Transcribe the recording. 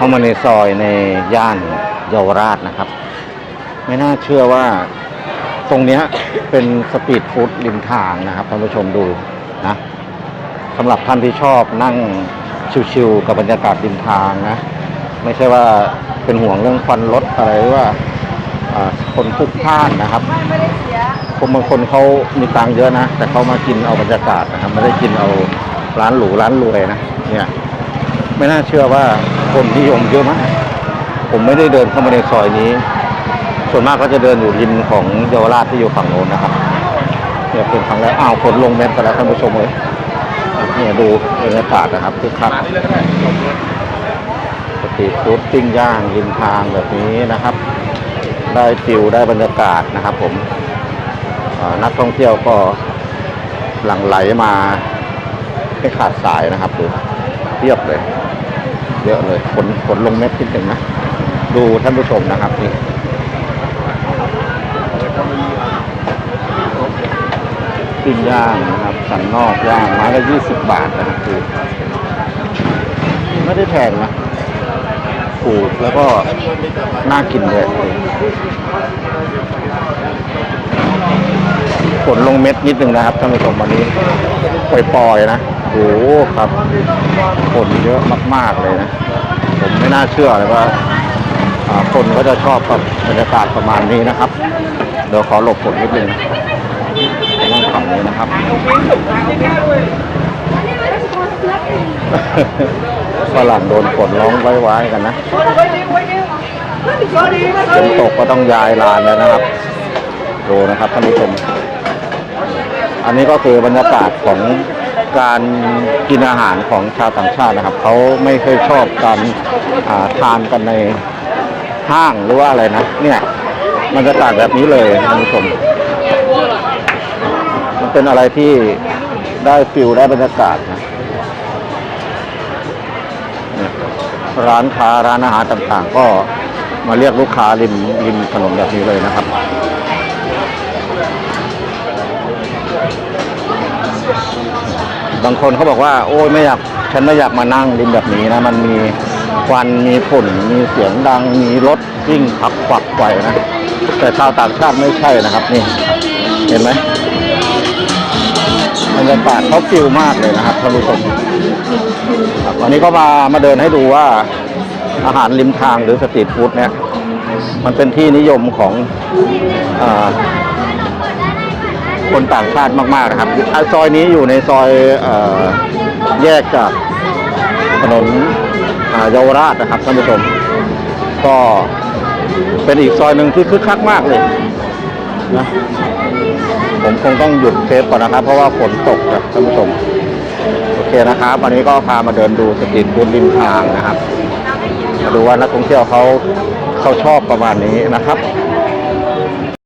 เข้ามาในซอยในย่านเยาวราชนะครับ ไม่น่าเชื่อว่าตรงนี้เป็นสตรีทฟู้ดริมทางนะครับท่านผู้ชมดูนะสำหรับท่านที่ชอบนั่งชิวๆกับบรรยากาศริมทางนะ ไม่ใช่ว่าเป็นห่วงเรื่องควันรถอะไรว่าคนพลุกพล่านนะครับคนบางคนเขามีตังเยอะนะ แต่เขามากินเอาบรรยากาศนะครับไม่ได้กินเอาร้านหรูร้านรวยนะเนี่ย ไม่น่าเชื่อว่าคนนิยมเยอะมาก ผมไม่ได้เดินเข้ามาในซอยนี้ ส่วนมากก็จะเดินอยู่ริมของเยาวราชที่อยู่ฝั่งโน้นนะครับเนี่ยเป็นครั้งแรกอ้าวคนลงเม็ดกันแล้วท่านผู้ชมเลยเนี่ยดูบรรยากาศนะครับคึกคักสตรีฟูดปิ้งย่างริมทางแบบนี้นะครับ ได้ฟิลได้บรรยากาศนะครับ ผมนักท่องเที่ยวก็หลั่งไหลมาไม่ขาดสายนะครับดูเทียบเลย เยอะเลยขนขนลงเม็ดนิดหนึ่งนะ ดูท่านผู้ชมนะครับนี่ปิ้งย่างนะครับ สันนอกย่างไม้ละยี่สิบบาทนะครับคือไม่ได้แพงนะถูกแล้วก็น่ากินเลยฝนลงเม็ดนิดนึงนะครับท่านผู้ชมวันนี้ปล่อยๆนะ โอ้โหครับฝนเยอะมาก ๆ เลยนะ ผมไม่น่าเชื่อเลยว่าอ่าคนก็จะชอบกับบรรยากาศประมาณนี้นะครับ เดี๋ยวขอหลบฝนนิดนึงนั่งฝั่งนี้นะครับฝรั่งโดนฝนร้องไว้ๆกันนะฝนตกก็ต้องย้ายลานแล้วนะครับ ดูนะครับท่านผู้ชม อันนี้ก็คือบรรยากาศของ การกินอาหารของชาวต่างชาตินะครับ เขาไม่เคยชอบการาทานกันในห้างหรือว่าอะไรนะ เนี่ยบรรยากาศแบบนี้เลยท่านผู้ชม มันเป็นอะไรที่ได้ฟิลได้บรรยากาศนะร้านค้าร้านอาหารต่างๆ ก็มาเรียกลูกค้าริมริมถนนแบบนี้เลยนะครับ บางคนเขาบอกว่า โอ้ยไม่อยากฉันไม่อยากมานั่งริมแบบนี้นะ มันมีควันมีฝุ่นมีเสียงดังมีรถวิ่งขับฝักไฟนะแต่ชาวต่างชาติไม่ใช่นะครับนี่ เห็นไหมบรรยากาศเขาฟิลมากเลยนะครับท่านผู้ชมวันนี้ก็มามาเดินให้ดูว่าอาหารริมทางหรือสตรีทฟู้ดเนี่ยมันเป็นที่นิยมของอา คนต่างชาติมากๆนะครับอซอยนี้อยู่ในซอยเอแยกจากถนนเยาวราชนะครับท่านผู้ชม ก็เป็นอีกซอยหนึ่งที่คึกคักมากเลยนะผมคงต้องหยุดเทปก่อนนะครับ เพราะว่าฝนตกครับท่านผู้ชม โอเคนะครับ วันนี้ก็พามาเดินดูสตรีทฟู้ดริมทางนะครับมาดูว่านักท่องเที่ยวเขาเขาชอบประมาณนี้นะครับ